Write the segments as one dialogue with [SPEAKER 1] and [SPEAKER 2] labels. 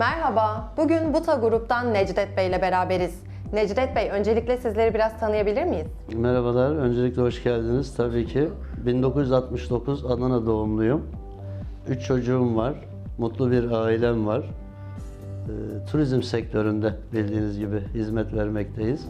[SPEAKER 1] Merhaba, bugün Buta Grup'tan Necdet Bey ile beraberiz. Necdet Bey, öncelikle sizleri biraz tanıyabilir miyiz?
[SPEAKER 2] Merhabalar, öncelikle hoş geldiniz tabii ki. 1969 Adana doğumluyum. Üç çocuğum var, mutlu bir ailem var. Ee, turizm sektöründe bildiğiniz gibi hizmet vermekteyiz.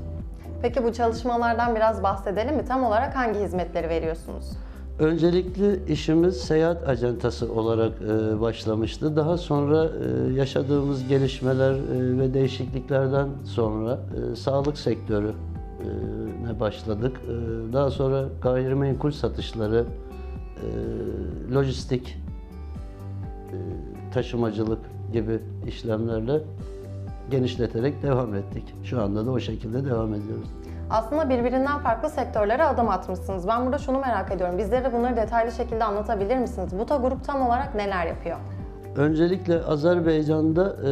[SPEAKER 1] Peki bu çalışmalardan biraz bahsedelim mi? Tam olarak hangi hizmetleri veriyorsunuz?
[SPEAKER 2] Öncelikli işimiz seyahat acentası olarak e, başlamıştı. Daha sonra e, yaşadığımız gelişmeler e, ve değişikliklerden sonra e, sağlık sektörüne başladık. E, daha sonra gayrimenkul satışları, e, lojistik, e, taşımacılık gibi işlemlerle genişleterek devam ettik. Şu anda da o şekilde devam ediyoruz.
[SPEAKER 1] Aslında birbirinden farklı sektörlere adım atmışsınız. Ben burada şunu merak ediyorum. Bizlere bunları detaylı şekilde anlatabilir misiniz? Buta Grup tam olarak neler yapıyor?
[SPEAKER 2] Öncelikle Azerbaycan'da e,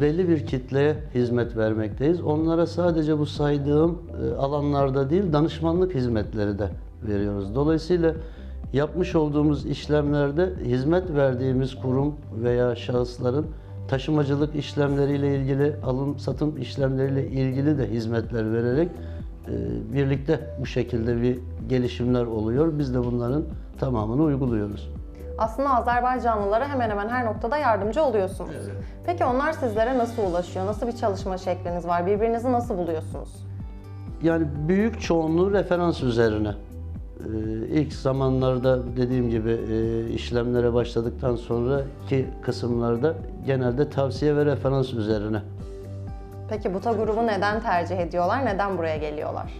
[SPEAKER 2] belli bir kitleye hizmet vermekteyiz. Onlara sadece bu saydığım e, alanlarda değil, danışmanlık hizmetleri de veriyoruz. Dolayısıyla yapmış olduğumuz işlemlerde hizmet verdiğimiz kurum veya şahısların taşımacılık işlemleriyle ilgili, alım satım işlemleriyle ilgili de hizmetler vererek birlikte bu şekilde bir gelişimler oluyor. Biz de bunların tamamını uyguluyoruz.
[SPEAKER 1] Aslında Azerbaycanlılara hemen hemen her noktada yardımcı oluyorsunuz. Peki onlar sizlere nasıl ulaşıyor? Nasıl bir çalışma şekliniz var? Birbirinizi nasıl buluyorsunuz?
[SPEAKER 2] Yani büyük çoğunluğu referans üzerine. Ee, ilk zamanlarda dediğim gibi e, işlemlere başladıktan sonraki kısımlarda genelde tavsiye ve referans üzerine.
[SPEAKER 1] Peki Buta grubu neden tercih ediyorlar? Neden buraya geliyorlar?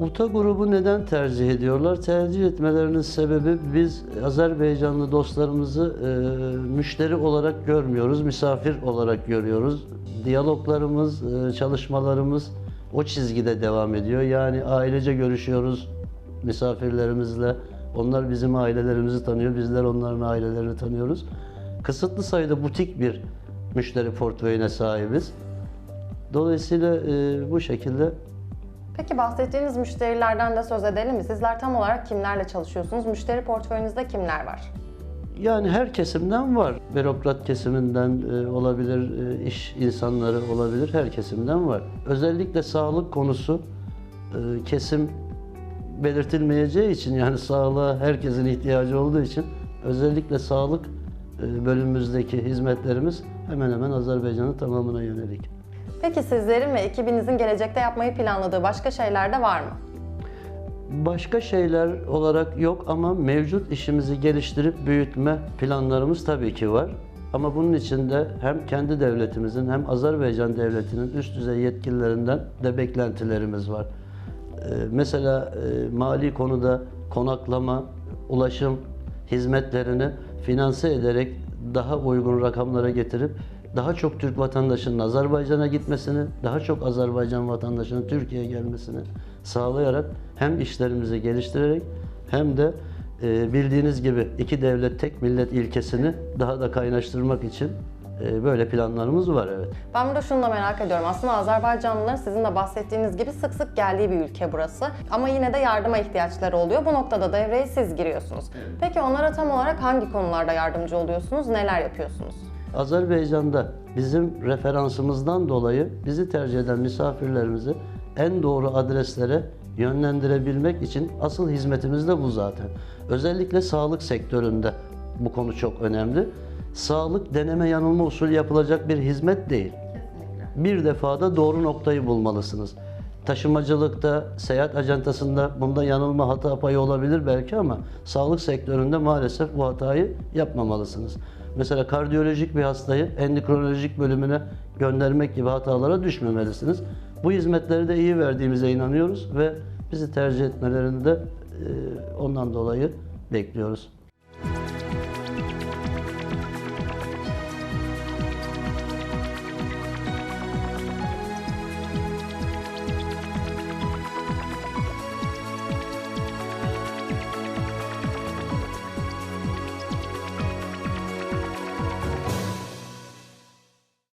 [SPEAKER 2] UTA grubu neden tercih ediyorlar? Tercih etmelerinin sebebi biz Azerbaycanlı dostlarımızı e, müşteri olarak görmüyoruz, misafir olarak görüyoruz. Diyaloglarımız, e, çalışmalarımız o çizgide devam ediyor. Yani ailece görüşüyoruz misafirlerimizle. Onlar bizim ailelerimizi tanıyor, bizler onların ailelerini tanıyoruz. Kısıtlı sayıda butik bir müşteri portföyüne sahibiz. Dolayısıyla e, bu şekilde
[SPEAKER 1] Peki bahsettiğiniz müşterilerden de söz edelim mi? Sizler tam olarak kimlerle çalışıyorsunuz? Müşteri portföyünüzde kimler var?
[SPEAKER 2] Yani her kesimden var. Bürokrat kesiminden e, olabilir, e, iş insanları olabilir, her kesimden var. Özellikle sağlık konusu e, kesim belirtilmeyeceği için yani sağlığa herkesin ihtiyacı olduğu için özellikle sağlık e, bölümümüzdeki hizmetlerimiz hemen hemen Azerbaycan'ın tamamına yönelik.
[SPEAKER 1] Peki sizlerin ve ekibinizin gelecekte yapmayı planladığı başka şeyler de var mı?
[SPEAKER 2] Başka şeyler olarak yok ama mevcut işimizi geliştirip büyütme planlarımız tabii ki var. Ama bunun için de hem kendi devletimizin hem Azerbaycan devletinin üst düzey yetkililerinden de beklentilerimiz var. Ee, mesela e, mali konuda konaklama, ulaşım hizmetlerini finanse ederek daha uygun rakamlara getirip daha çok Türk vatandaşının Azerbaycan'a gitmesini, daha çok Azerbaycan vatandaşının Türkiye'ye gelmesini sağlayarak hem işlerimizi geliştirerek hem de e, bildiğiniz gibi iki devlet tek millet ilkesini daha da kaynaştırmak için e, böyle planlarımız var evet.
[SPEAKER 1] Ben burada şunu da merak ediyorum. Aslında Azerbaycanlıların sizin de bahsettiğiniz gibi sık sık geldiği bir ülke burası. Ama yine de yardıma ihtiyaçları oluyor. Bu noktada devreye siz giriyorsunuz. Peki onlara tam olarak hangi konularda yardımcı oluyorsunuz? Neler yapıyorsunuz?
[SPEAKER 2] Azerbaycan'da bizim referansımızdan dolayı bizi tercih eden misafirlerimizi en doğru adreslere yönlendirebilmek için asıl hizmetimiz de bu zaten. Özellikle sağlık sektöründe bu konu çok önemli. Sağlık deneme yanılma usulü yapılacak bir hizmet değil. Bir defada doğru noktayı bulmalısınız. Taşımacılıkta, seyahat ajantasında bunda yanılma hata payı olabilir belki ama sağlık sektöründe maalesef bu hatayı yapmamalısınız. Mesela kardiyolojik bir hastayı endokrinolojik bölümüne göndermek gibi hatalara düşmemelisiniz. Bu hizmetleri de iyi verdiğimize inanıyoruz ve bizi tercih etmelerini de e, ondan dolayı bekliyoruz.